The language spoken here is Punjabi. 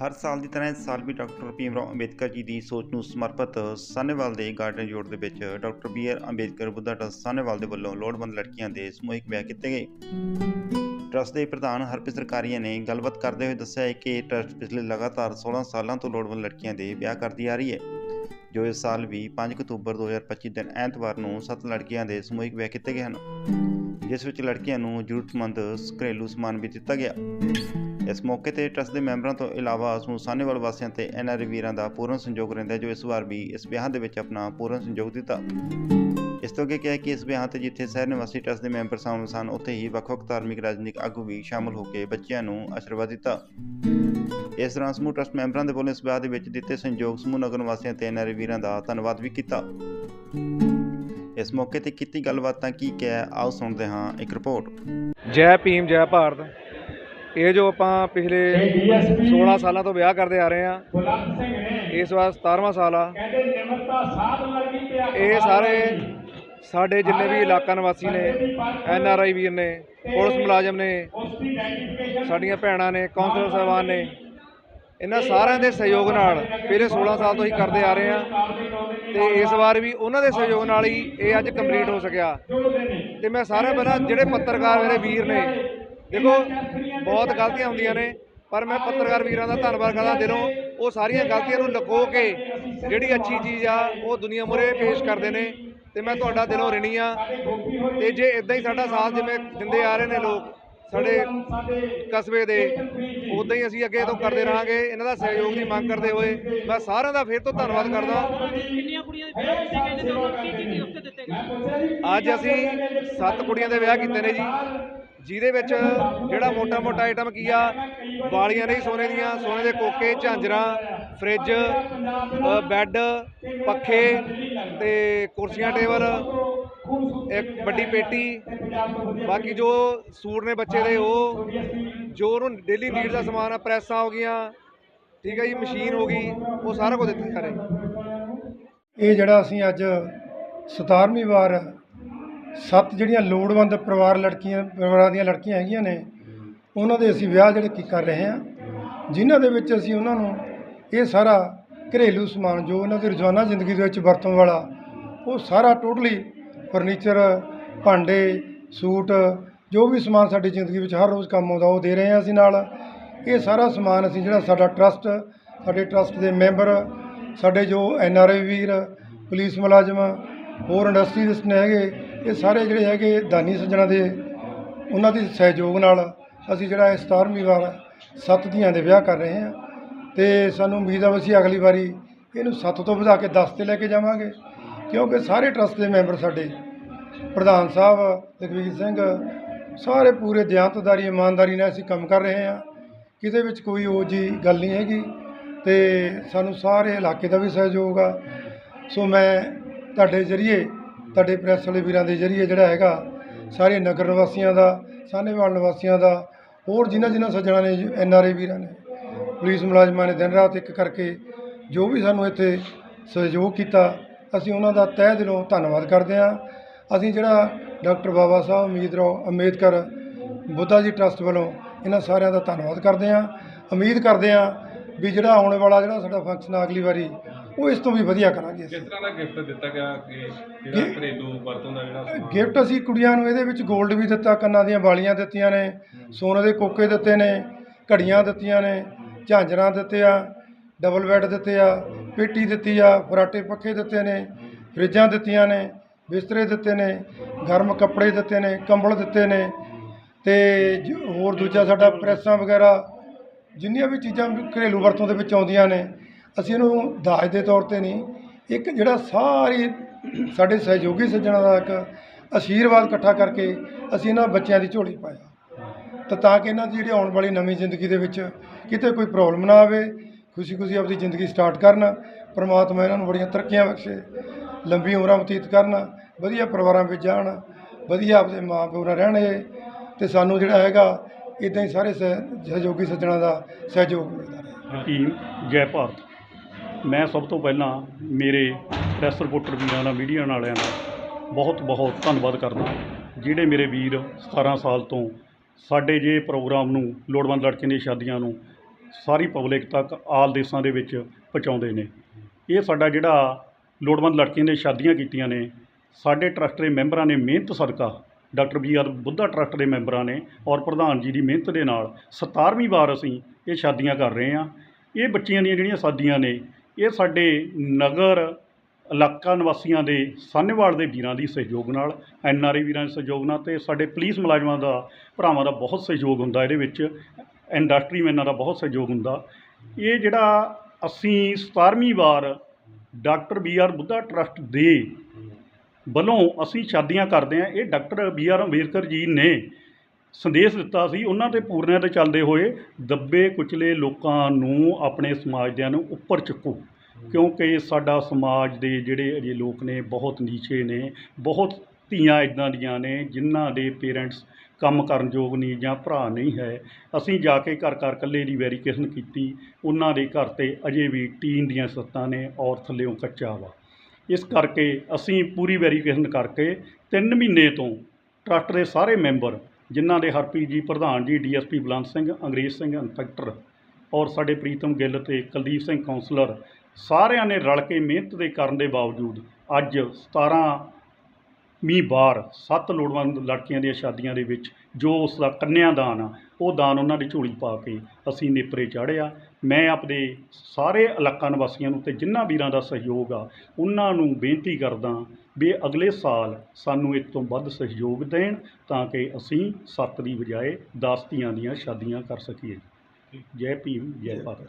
ਹਰ ਸਾਲ ਦੀ ਤਰ੍ਹਾਂ ਇਸ ਸਾਲ ਵੀ ਡਾਕਟਰ ਭੀਮ ਰਾਓ ਅੰਬੇਦਕਰ ਜੀ ਦੀ ਸੋਚ ਨੂੰ ਸਮਰਪਿਤ ਸਾਨੇਵਾਲ ਦੇ ਗਾਰਡਨ ਜੋੜ ਦੇ ਵਿੱਚ doctor B R Ambedkar Buddha trust Sahnewal ਦੇ ਵੱਲੋਂ ਲੋੜਵੰਦ ਲੜਕੀਆਂ ਦੇ ਸਮੂਹਿਕ ਵਿਆਹ ਕੀਤੇ ਗਏ। ਟਰੱਸਟ ਦੇ ਪ੍ਰਧਾਨ ਹਰਪ੍ਰੀਤ ਸਰਕਾਰੀਆ ਨੇ ਗੱਲਬਾਤ ਕਰਦੇ ਹੋਏ ਦੱਸਿਆ ਹੈ ਕਿ ਟਰੱਸਟ ਪਿਛਲੇ ਲਗਾਤਾਰ 16 ਸਾਲਾਂ ਤੋਂ ਲੋੜਵੰਦ ਲੜਕੀਆਂ ਦੇ ਵਿਆਹ ਕਰਦੀ ਆ ਰਹੀ ਹੈ, ਜੋ ਇਸ ਸਾਲ ਵੀ 5 ਅਕਤੂਬਰ 2025 ਦਿਨ ਐਤਵਾਰ ਨੂੰ 7 ਲੜਕੀਆਂ ਦੇ ਸਮੂਹਿਕ ਵਿਆਹ ਕੀਤੇ ਗਏ ਹਨ, ਜਿਸ ਵਿੱਚ ਲੜਕੀਆਂ ਨੂੰ ਜ਼ਰੂਰਤਮੰਦ ਘਰੇਲੂ ਸਮਾਨ ਵੀ ਦਿੱਤਾ ਗਿਆ। ਇਸ ਮੌਕੇ ਤੇ ਟਰੱਸਟ ਦੇ ਮੈਂਬਰਾਂ ਤੋਂ ਇਲਾਵਾ ਸਮੂਹ ਵਾਸੀਆਂ ਤੇ ਐਨਆਰਆਈ ਵੀਰਾਂ ਦਾ ਪੂਰਨ ਸੰਯੋਗ ਰਹਿੰਦਾ ਜੋ ਇਸ ਵਾਰ ਵੀ ਇਸ ਵਿਆਹ ਦੇ ਵਿੱਚ ਆਪਣਾ ਪੂਰਨ ਸੰਯੋਗ ਦਿੱਤਾ। ਇਸ ਤੋਂ ਅੱਗੇ ਕਿਹਾ ਕਿ ਇਸ ਵਿਆਹ ਤੇ ਜਿੱਥੇ ਸ਼ਹਿਰ ਨਿਵਾਸੀ ਟਰੱਸਟ ਦੇ ਮੈਂਬਰ ਸ਼ਾਮਲ ਸਨ, ਉੱਥੇ ਹੀ ਵੱਖ-ਵੱਖ ਧਾਰਮਿਕ ਰਾਜਨੀਤਿਕ ਆਗੂ ਵੀ ਸ਼ਾਮਲ ਹੋ ਕੇ ਬੱਚਿਆਂ ਨੂੰ ਆਸ਼ੀਰਵਾਦ ਦਿੱਤਾ। ਇਸ ਦੌਰਾਨ ਸਮੂਹ ਟਰੱਸਟ ਮੈਂਬਰਾਂ ਦੇ ਵੱਲੋਂ ਇਸ ਵਿਆਹ ਦੇ ਵਿੱਚ ਦਿੱਤੇ ਸੰਯੋਗ ਸਮੂਹ ਨਗਰ ਵਾਸੀਆਂ ਤੇ ਐਨਆਰਆਈ ਵੀਰਾਂ ਦਾ ਧੰਨਵਾਦ ਵੀ ਕੀਤਾ। ਇਸ ਮੌਕੇ ਤੇ ਕੀਤੀ ਗੱਲਬਾਤ ਤਾਂ ਕੀ ਕਿਹਾ, ਆਓ ਸੁਣਦੇ ਹਾਂ ਇੱਕ ਰਿਪੋਰਟ। ਜੈ ਭੀਮ, ਜੈ ਭਾਰਤ। ਇਹ ਜੋ ਆਪਾਂ ਪਿਛਲੇ 16 ਸਾਲਾਂ ਤੋਂ ਵਿਆਹ ਕਰਦੇ ਆ ਰਹੇ ਆ ਇਸ ਵਾਰ 17ਵਾਂ ਸਾਲ ਆ। ਇਹ ਸਾਰੇ ਸਾਡੇ ਜਿੰਨੇ ਵੀ ਇਲਾਕਾ ਨਿਵਾਸੀ ਨੇ ਐਨ ਆਰ ਆਈ ਵੀਰ ਨੇ ਪੁਲਿਸ ਮੁਲਾਜ਼ਮ ਨੇ ਸਾਡੀਆਂ ਭੈਣਾਂ ਨੇ ਕੌਂਸਲਰ ਸਾਹਿਬਾਨ ਨੇ ਇਹਨਾਂ ਸਾਰਿਆਂ ਦੇ ਸਹਿਯੋਗ ਨਾਲ ਪਿਛਲੇ 16 ਸਾਲ ਤੋਂ ਹੀ ਕਰਦੇ ਆ ਰਹੇ ਆ ਤੇ ਇਸ ਵਾਰ ਵੀ ਉਹਨਾਂ ਦੇ ਸਹਿਯੋਗ ਨਾਲ ਹੀ ਇਹ ਅੱਜ ਕੰਪਲੀਟ ਹੋ ਸਕਿਆ। ਤੇ ਮੈਂ ਸਾਰਿਆਂ ਪਹਿਲਾਂ ਜਿਹੜੇ ਪੱਤਰਕਾਰ ਮੇਰੇ ਵੀਰ ਨੇ ਦੇਖੋ ਬਹੁਤ ਗਲਤੀਆਂ ਹੁੰਦੀਆਂ ਨੇ ਪਰ ਮੈਂ ਪੱਤਰਕਾਰ ਵੀਰਾਂ ਦਾ ਧੰਨਵਾਦ ਕਰਦਾ ਦਿਲੋਂ ਉਹ ਸਾਰੀਆਂ ਗਲਤੀਆਂ ਨੂੰ ਲੁਕੋ ਕੇ ਜਿਹੜੀ ਅੱਛੀ ਚੀਜ਼ ਆ ਉਹ ਦੁਨੀਆ ਮੁਰੇ ਪੇਸ਼ ਕਰਦੇ ਨੇ ਤੇ ਮੈਂ ਤੁਹਾਡਾ ਦਿਲੋਂ ਰਿਣੀ ਆ ਤੇ ਜੇ ਇਦਾਂ ਹੀ ਸਾਡਾ ਸਾਥ ਜਿਵੇਂ ਦਿੰਦੇ ਆ ਰਹੇ ਨੇ ਲੋਕ ਸਾਡੇ ਕਸਬੇ ਦੇ ਉਦਾਂ ਹੀ ਅਸੀਂ ਅੱਗੇ ਤੋਂ ਕਰਦੇ ਰਹਾਂਗੇ ਇਹਨਾਂ ਦਾ ਸਹਿਯੋਗ ਦੀ ਮੰਗ ਕਰਦੇ ਹੋਏ ਮੈਂ ਸਾਰਿਆਂ ਦਾ ਫਿਰ ਤੋਂ ਧੰਨਵਾਦ ਕਰਦਾ। ਅੱਜ ਅਸੀਂ ਸੱਤ ਕੁੜੀਆਂ ਦੇ ਵਿਆਹ ਕੀਤੇ ਨੇ ਜੀ। ਜਿਹਦੇ ਵਿੱਚ ਜਿਹੜਾ ਮੋਟਾ-ਮੋਟਾ ਆਈਟਮ ਕੀ ਆ? ਵਾਲੀਆਂ ਨਹੀਂ, ਸੋਨੇ ਦੀਆਂ, ਸੋਨੇ ਦੇ ਕੋਕੇ, ਝਾਂਜਰਾਂ, ਫ੍ਰਿਜ ਬੈੱਡ, ਪੱਖੇ ਤੇ ਕੁਰਸੀਆਂ, ਟੇਬਲ, ਇੱਕ ਵੱਡੀ ਪੇਟੀ। ਬਾਕੀ ਜੋ ਸੂਟ ਨੇ ਬੱਚੇ ਦੇ ਉਹ, ਜੋ ਉਹਨੂੰ ਡੇਲੀ ਨੀਡ ਦਾ ਸਮਾਨ ਆ, ਪ੍ਰੈਸਾਂ ਹੋ ਗਈਆਂ, ਠੀਕ ਹੈ ਜੀ, ਮਸ਼ੀਨ ਹੋ ਗਈ, ਉਹ ਸਾਰਾ ਕੁਝ ਦਿੱਤਾ ਜਾ ਇਹ ਜਿਹੜਾ ਅਸੀਂ ਅੱਜ 17ਵੀਂ ਵਾਰ ਸੱਤ ਜਿਹੜੀਆਂ ਲੋੜਵੰਦ ਪਰਿਵਾਰ ਲੜਕੀਆਂ, ਪਰਿਵਾਰਾਂ ਦੀਆਂ ਲੜਕੀਆਂ ਹੈਗੀਆਂ ਨੇ, ਉਹਨਾਂ ਦੇ ਅਸੀਂ ਵਿਆਹ ਜਿਹੜੇ ਕੀ ਕਰ ਰਹੇ ਹਾਂ। ਜਿਨ੍ਹਾਂ ਦੇ ਵਿੱਚ ਅਸੀਂ ਉਹਨਾਂ ਨੂੰ ਇਹ ਸਾਰਾ ਘਰੇਲੂ ਸਮਾਨ, ਜੋ ਉਹਨਾਂ ਦੀ ਰੋਜ਼ਾਨਾ ਜ਼ਿੰਦਗੀ ਦੇ ਵਿੱਚ ਵਰਤੋਂ ਵਾਲਾ, ਉਹ ਸਾਰਾ ਟੋਟਲੀ ਫਰਨੀਚਰ, ਭਾਂਡੇ, ਸੂਟ, ਜੋ ਵੀ ਸਮਾਨ ਸਾਡੀ ਜ਼ਿੰਦਗੀ ਵਿੱਚ ਹਰ ਰੋਜ਼ ਕੰਮ ਆਉਂਦਾ, ਉਹ ਦੇ ਰਹੇ ਹਾਂ ਅਸੀਂ ਨਾਲ। ਇਹ ਸਾਰਾ ਸਮਾਨ ਅਸੀਂ ਜਿਹੜਾ ਸਾਡਾ ਟਰਸਟ, ਸਾਡੇ ਟਰਸਟ ਦੇ ਮੈਂਬਰ, ਸਾਡੇ ਜੋ N R I Veer, police ਮੁਲਾਜ਼ਮ, ਹੋਰ ਇੰਡਸਟਰੀ ਨੇ ਹੈਗੇ ਇਹ ਸਾਰੇ ਜਿਹੜੇ ਹੈਗੇ ਦਾਨੀ ਸੱਜਣਾ ਦੇ, ਉਹਨਾਂ ਦੇ ਸਹਿਯੋਗ ਨਾਲ ਅਸੀਂ ਜਿਹੜਾ ਇਹ 17ਵੀਂ ਵਾਰ ਸੱਤ ਧੀਆਂ ਦੇ ਵਿਆਹ ਕਰ ਰਹੇ ਹਾਂ ਤੇ ਸਾਨੂੰ ਉਮੀਦ ਆ ਵੀ ਅਸੀਂ ਅਗਲੀ ਵਾਰੀ ਇਹਨੂੰ ਸੱਤ ਤੋਂ ਵਧਾ ਕੇ 10 ਤੇ ਲੈ ਕੇ ਜਾਵਾਂਗੇ। ਕਿਉਂਕਿ ਸਾਰੇ ਟਰਸਟ ਦੇ ਮੈਂਬਰ ਸਾਡੇ, ਪ੍ਰਧਾਨ ਸਾਹਿਬ, ਲਖਵੀਰ ਸਿੰਘ, ਸਾਰੇ ਪੂਰੇ ਦਿਆਨਤਦਾਰੀ ਇਮਾਨਦਾਰੀ ਨਾਲ ਅਸੀਂ ਕੰਮ ਕਰ ਰਹੇ ਹਾਂ। ਕਿਤੇ ਵਿੱਚ ਕੋਈ ਉਹ ਜੀ ਗੱਲ ਨਹੀਂ ਹੈਗੀ ਤੇ ਸਾਨੂੰ ਸਾਰੇ ਇਲਾਕੇ ਦਾ ਵੀ ਸਹਿਯੋਗ ਆ। ਸੋ ਮੈਂ ਤੁਹਾਡੇ ਜ਼ਰੀਏ ਤੁਹਾਡੇ ਪ੍ਰੈਸ ਵਾਲੇ ਵੀਰਾਂ ਦੇ ਜ਼ਰੀਏ ਜਿਹੜਾ ਹੈਗਾ, ਸਾਰੇ ਨਗਰ ਨਿਵਾਸੀਆਂ ਦਾ, ਸਾਹਨੇਵਾਲ ਨਿਵਾਸੀਆਂ ਦਾ, ਹੋਰ ਜਿਨ੍ਹਾਂ ਜਿਨ੍ਹਾਂ ਸੱਜਣਾ ਨੇ, ਐਨ ਆਰ ਆਈ ਵੀਰਾਂ ਨੇ, ਪੁਲਿਸ ਮੁਲਾਜ਼ਮਾਂ ਨੇ ਦਿਨ ਰਾਤ ਇੱਕ ਕਰਕੇ ਜੋ ਵੀ ਸਾਨੂੰ ਇੱਥੇ ਸਹਿਯੋਗ ਕੀਤਾ, ਅਸੀਂ ਉਹਨਾਂ ਦਾ ਤਹਿ ਦਿਲੋਂ ਧੰਨਵਾਦ ਕਰਦੇ ਹਾਂ। ਅਸੀਂ ਜਿਹੜਾ ਡਾਕਟਰ ਬਾਬਾ ਸਾਹਿਬ ਉਮੀਦਰਾਓ ਅੰਬੇਦਕਰ ਬੁੱਧਾ ਜੀ ਟਰਸਟ ਵੱਲੋਂ ਇਹਨਾਂ ਸਾਰਿਆਂ ਦਾ ਧੰਨਵਾਦ ਕਰਦੇ ਹਾਂ। ਉਮੀਦ ਕਰਦੇ ਹਾਂ ਵੀ ਜਿਹੜਾ ਆਉਣ ਵਾਲਾ ਜਿਹੜਾ ਸਾਡਾ ਫੰਕਸ਼ਨ ਅਗਲੀ ਵਾਰੀ ਉਹ ਇਸ ਤੋਂ ਵੀ ਵਧੀਆ ਕਰਾਂਗੇ ਕਿਸ ਤਰ੍ਹਾਂ ਦਾ ਗਿਫਟ ਦਿੱਤਾ ਗਿਆ ਕਿ ਜਿਹੜਾ ਘਰੇਲੂ ਵਰਤੋਂ ਦਾ ਜਿਹੜਾ ਸਮਾਨ? ਗਿਫਟ ਅਸੀਂ ਕੁੜੀਆਂ ਨੂੰ ਇਹਦੇ ਵਿੱਚ 골ਡ ਵੀ ਦਿੱਤਾ ਕੰਨਾਂ ਦੀਆਂ ਵਾਲੀਆਂ ਦਿੱਤੀਆਂ ਨੇ ਸੋਨੇ ਦੇ ਕੋਕੇ ਦਿੱਤੇ ਨੇ ਘੜੀਆਂ ਦਿੱਤੀਆਂ ਨੇ ਝਾਂਜਰਾਂ ਦਿੱਤੇ ਆ ਡਬਲ ਬੈੱਡ ਦਿੱਤੇ ਆ ਪੇਟੀ ਦਿੱਤੀ ਆ ਫਰਾਟੇ ਪੱਖੇ ਦਿੱਤੇ ਨੇ ਫਰਿੱਜਾਂ ਦਿੱਤੀਆਂ ਨੇ ਬਿਸਤਰੇ ਦਿੱਤੇ ਨੇ ਗਰਮ ਕੱਪੜੇ ਦਿੱਤੇ ਨੇ ਕੰਬਲ ਦਿੱਤੇ ਨੇ ਤੇ ਹੋਰ ਦੂਜਾ ਸਾਡਾ ਪ੍ਰੈਸਾਂ ਵਗੈਰਾ ਜਿੰਨੀਆਂ ਵੀ ਚੀਜ਼ਾਂ ਘਰੇਲੂ ਵਰਤੋਂ ਦੇ ਵਿੱਚ ਆਉਂਦੀਆਂ ਨੇ ਅਸੀਂ ਇਹਨੂੰ ਦਾਜ ਦੇ ਤੌਰ ਤੇ ਨਹੀਂ, ਇੱਕ ਜਿਹੜਾ ਸਾਰੀ ਸਾਡੇ ਸਹਿਯੋਗੀ ਸੱਜਣਾਂ ਦਾ ਇੱਕ ਆਸ਼ੀਰਵਾਦ ਇਕੱਠਾ ਕਰਕੇ ਅਸੀਂ ਇਹਨਾਂ ਬੱਚਿਆਂ ਦੀ ਝੋਲੀ ਪਾਇਆ ਤਾਂ ਤਾਂ ਕਿ ਇਹਨਾਂ ਦੀ ਜਿਹੜੀ ਆਉਣ ਵਾਲੀ ਨਵੀਂ ਜ਼ਿੰਦਗੀ ਦੇ ਵਿੱਚ ਕਿਤੇ ਕੋਈ ਪ੍ਰੋਬਲਮ ਨਾ ਆਵੇ ਖੁਸ਼ੀ ਖੁਸ਼ੀ ਆਪਣੀ ਜ਼ਿੰਦਗੀ ਸਟਾਰਟ ਕਰਨ, ਪਰਮਾਤਮਾ ਇਹਨਾਂ ਨੂੰ ਬੜੀਆਂ ਤਰੱਕੀਆਂ ਬਖਸ਼ੇ ਲੰਬੀ ਉਮਰਾਂ ਬਤੀਤ ਕਰਨ, ਵਧੀਆ ਪਰਿਵਾਰਾਂ ਵਿੱਚ ਜਾਣ, ਵਧੀਆ ਆਪਦੇ ਮਾਂ ਪਿਓ ਨਾਲ ਰਹਿਣ ਇਹ, ਤੇ ਸਾਨੂੰ ਜਿਹੜਾ ਹੈਗਾ ਇਦਾਂ ਹੀ ਸਾਰੇ ਸਹਿ- ਸਹਿਯੋਗੀ ਸੱਜਣਾ ਦਾ ਸਹਿਯੋਗ ਮਿਲਦਾ ਰਹੇ। ਜੈ ਭਾਰਤ। ਮੈਂ ਸਭ ਤੋਂ ਪਹਿਲਾਂ ਮੇਰੇ ਪ੍ਰੈਸ ਰਿਪੋਰਟਰ ਵੀਰਾਂ ਦਾ ਮੀਡੀਆ ਵਾਲਿਆਂ ਦਾ ਬਹੁਤ ਬਹੁਤ ਧੰਨਵਾਦ ਕਰਦਾ ਜਿਹੜੇ ਮੇਰੇ ਵੀਰ 17 ਸਾਲ ਤੋਂ ਸਾਡੇ ਜੇ ਪ੍ਰੋਗਰਾਮ ਨੂੰ ਲੋੜਵੰਦ ਲੜਕੀਆਂ ਦੀਆਂ ਸ਼ਾਦੀਆਂ ਨੂੰ ਸਾਰੀ ਪਬਲਿਕ ਤੱਕ ਆਲ ਦੇਸ਼ਾਂ ਦੇ ਵਿੱਚ ਪਹੁੰਚਾਉਂਦੇ ਨੇ। ਇਹ ਸਾਡਾ ਜਿਹੜਾ ਲੋੜਵੰਦ ਲੜਕੀਆਂ ਦੀਆਂ ਸ਼ਾਦੀਆਂ ਕੀਤੀਆਂ ਨੇ, ਸਾਡੇ ਟਰੱਸਟ ਦੇ ਮੈਂਬਰਾਂ ਨੇ ਮਿਹਨਤ ਸਦਕਾ doctor B R Buddha trust ਦੇ ਮੈਂਬਰਾਂ ਨੇ ਔਰ ਪ੍ਰਧਾਨ ਜੀ ਦੀ ਮਿਹਨਤ ਦੇ ਨਾਲ 17ਵੀਂ ਵਾਰ ਅਸੀਂ ਇਹ ਸ਼ਾਦੀਆਂ ਕਰ ਰਹੇ ਹਾਂ। ਇਹ ਬੱਚੀਆਂ ਦੀਆਂ ਜਿਹੜੀਆਂ ਸ਼ਾਦੀਆਂ ਨੇ ਇਹ ਸਾਡੇ ਨਗਰ ਇਲਾਕਾ ਨਿਵਾਸੀਆਂ ਦੇ ਸਾਹਨੇਵਾਲ ਦੇ ਵੀਰਾਂ ਦੀ ਸਹਿਯੋਗ ਨਾਲ, ਐਨ ਆਰ ਆਈ ਵੀਰਾਂ ਦੇ ਸਹਿਯੋਗ ਨਾਲ ਤੇ ਸਾਡੇ ਪੁਲਿਸ ਮੁਲਾਜ਼ਮਾਂ ਦਾ, ਭਰਾਵਾਂ ਦਾ ਬਹੁਤ ਸਹਿਯੋਗ ਹੁੰਦਾ ਇਹਦੇ ਵਿੱਚ, ਇੰਡਸਟਰੀ ਮੈਨਾਂ ਦਾ ਬਹੁਤ ਸਹਿਯੋਗ ਹੁੰਦਾ। ਇਹ ਜਿਹੜਾ ਅਸੀਂ 17ਵੀਂ ਵਾਰ doctor B R Buddha trust ਦੇ ਵੱਲੋਂ ਅਸੀਂ ਸ਼ਾਦੀਆਂ ਕਰਦੇ ਹਾਂ, ਇਹ doctor B R Ambedkar ji ਨੇ ਸੰਦੇਸ਼ ਦਿੱਤਾ ਸੀ। ਉਹਨਾਂ ਦੇ ਪੂਰਨਿਆਂ ਤੇ ਚੱਲਦੇ ਹੋਏ ਦੱਬੇ ਕੁਚਲੇ ਲੋਕਾਂ ਨੂੰ ਆਪਣੇ ਸਮਾਜ ਦਿਆਂ ਨੂੰ ਉੱਪਰ ਚੁੱਕੋ। ਕਿਉਂਕਿ ਸਾਡਾ ਸਮਾਜ ਦੇ ਜਿਹੜੇ ਅਜੇ ਲੋਕ ਨੇ, ਬਹੁਤ ਨੀਚੇ ਨੇ, ਬਹੁਤ ਧੀਆਂ ਇਦਾਂ ਦੀਆਂ ਨੇ, ਜਿਨ੍ਹਾਂ ਦੇ ਪੇਰੈਂਟਸ ਕੰਮ ਕਰਨ ਯੋਗ ਨਹੀਂ ਜਾਂ ਭਰਾ ਨਹੀਂ ਹੈ। ਅਸੀਂ ਜਾ ਕੇ ਘਰ ਘਰ ਇਕੱਲੇ ਦੀ ਵੈਰੀਕੇਸ਼ਨ ਕੀਤੀ। ਉਹਨਾਂ ਦੇ ਘਰ ਤੇ ਅਜੇ ਵੀ ਟੀਨ ਦੀਆਂ ਸੱਤਾਂ ਨੇ ਔਰ ਥੱਲੇੋਂ ਕੱਚਾ ਵਾ। ਇਸ ਕਰਕੇ ਅਸੀਂ ਪੂਰੀ ਵੈਰੀਫਿਕੇਸ਼ਨ ਕਰਕੇ 3 ਮਹੀਨੇ ਤੋਂ ਟਰੱਸਟ ਦੇ ਸਾਰੇ ਮੈਂਬਰ ਜਿਨ੍ਹਾਂ ਦੇ ਹਰਪ੍ਰੀਤ ਜੀ, ਪ੍ਰਧਾਨ ਜੀ, ਡੀਐਸਪੀ ਬਲੰਤ ਸਿੰਘ, ਅੰਗਰੇਜ਼ ਸਿੰਘ, ਇੰਸਪੈਕਟਰ ਔਰ ਸਾਡੇ ਪ੍ਰੀਤਮ ਗਿੱਲ ਤੇ ਕੁਲਦੀਪ ਸਿੰਘ ਕਾਉਂਸਲਰ ਸਾਰਿਆਂ ਨੇ ਰਲ ਕੇ ਮਿਹਨਤ ਦੇ ਕਰਨ ਦੇ ਬਾਵਜੂਦ ਅੱਜ 17 ਵੀਹ ਵਾਰ ਸੱਤ ਲੋੜਵੰਦ ਲੜਕੀਆਂ ਦੀਆਂ ਸ਼ਾਦੀਆਂ ਦੇ ਵਿੱਚ ਜੋ ਉਸ ਦਾ ਕੰਨਿਆਦਾਨ ਆ ਉਹ ਦਾਨ ਉਹਨਾਂ ਦੀ ਝੋਲੀ ਪਾ ਕੇ ਅਸੀਂ ਨੇਪਰੇ ਚਾੜਿਆ ਮੈਂ ਆਪਣੇ ਸਾਰੇ ਇਲਾਕਾ ਨਿਵਾਸੀਆਂ ਨੂੰ ਤੇ ਜਿਨ੍ਹਾਂ ਵੀਰਾਂ ਦਾ ਸਹਿਯੋਗ ਆ ਉਹਨਾਂ ਨੂੰ ਬੇਨਤੀ ਕਰਦਾ ਵੀ ਅਗਲੇ ਸਾਲ ਸਾਨੂੰ ਇਸ ਤੋਂ ਵੱਧ ਸਹਿਯੋਗ ਦੇਣ ਤਾਂ ਕਿ ਅਸੀਂ ਸੱਤ ਦੀ ਬਜਾਏ 10 ਧੀਆਂ ਦੀਆਂ ਸ਼ਾਦੀਆਂ ਕਰ ਸਕੀਏ। ਜੈ ਭੀਮ ਜੈ ਭਾਰਤ।